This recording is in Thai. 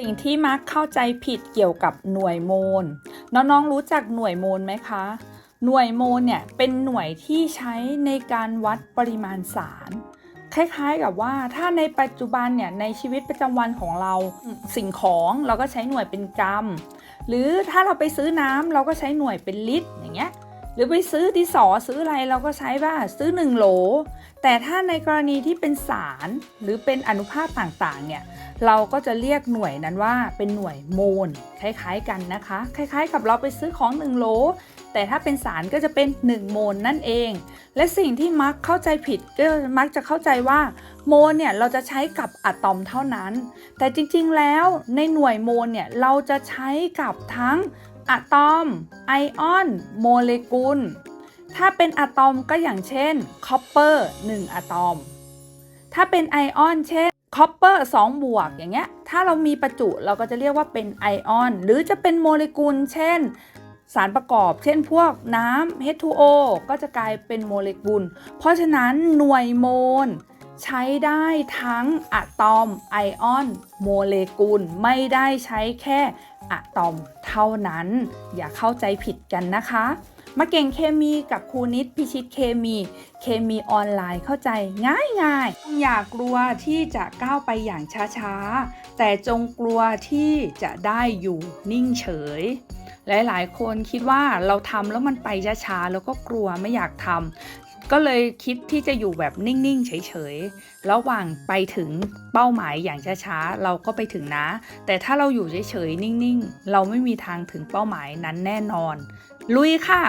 สิ่งที่มักเข้าใจผิดเกี่ยวกับหน่วยโมลน้องๆรู้จักหน่วยโมลไหมคะ หน่วยโมลเนี่ยเป็นหน่วยที่ใช้ในการวัดปริมาณสาร คล้ายๆกับว่าถ้าในปัจจุบันเนี่ยในชีวิตประจำวันของเราสิ่งของเราก็ใช้หน่วยเป็นกรัม หรือถ้าเราไปซื้อน้ำเราก็ใช้หน่วยเป็นลิตรอย่างเงี้ยหรือไปซื้อดินสอซื้ออะไรเราก็ใช้ว่าซื้อ 1 โหล แต่ถ้าในกรณีที่เป็นสารหรือเป็นอนุภาคต่างๆเนี่ย เราก็จะเรียกหน่วยนั้นว่าเป็นหน่วยโมลคล้ายๆกันนะคะ คล้ายๆ กับเราไปซื้อของ 1 โล แต่ถ้าเป็นสารก็จะเป็น 1 โมลนั่นเอง และสิ่งที่มักเข้าใจผิดก็มักจะเข้าใจว่าโมลเนี่ยเราจะใช้กับอะตอมเท่านั้น แต่จริงๆแล้วในหน่วยโมลเนี่ยเราจะใช้กับทั้งอะตอม ไอออน โมเลกุล ถ้าเป็นอะตอมก็อย่างเช่นคอปเปอร์1อะตอม ถ้าเป็นไอออน เช่น คอปเปอร์2บวกอย่างเงี้ยถ้าเรามีประจุเราก็จะเรียกว่าเป็นไอออน หรือจะเป็นโมเลกุล เช่น สารประกอบ เช่นพวกน้ำ H2O ก็จะกลายเป็นโมเลกุล เพราะฉะนั้นหน่วยโมลใช้ได้ทั้งอะตอมไอออนโมเลกุล ไม่ได้ใช้แค่อะตอมเท่านั้น อย่าเข้าใจผิดกันนะคะ มาเก่งเคมีกับครูนิดพิชิตเคมี เคมีออนไลน์เข้าใจง่ายง่ายอย่ากลัวที่จะก้าวไปอย่างช้าๆ แต่จงกลัวที่จะได้อยู่นิ่งเฉย หลายๆ คนคิดว่าเราทำแล้วมันไปช้าๆ แล้วก็กลัวไม่อยากทำ ก็เลยคิดที่จะอยู่แบบนิ่งๆ เฉยๆ ระหว่างไปถึงเป้าหมายอย่างช้าๆ เราก็ไปถึงนะ แต่ถ้าเราอยู่เฉยๆ นิ่งๆ เราไม่มีทางถึงเป้าหมายนั้นแน่นอน ลุยค่ะ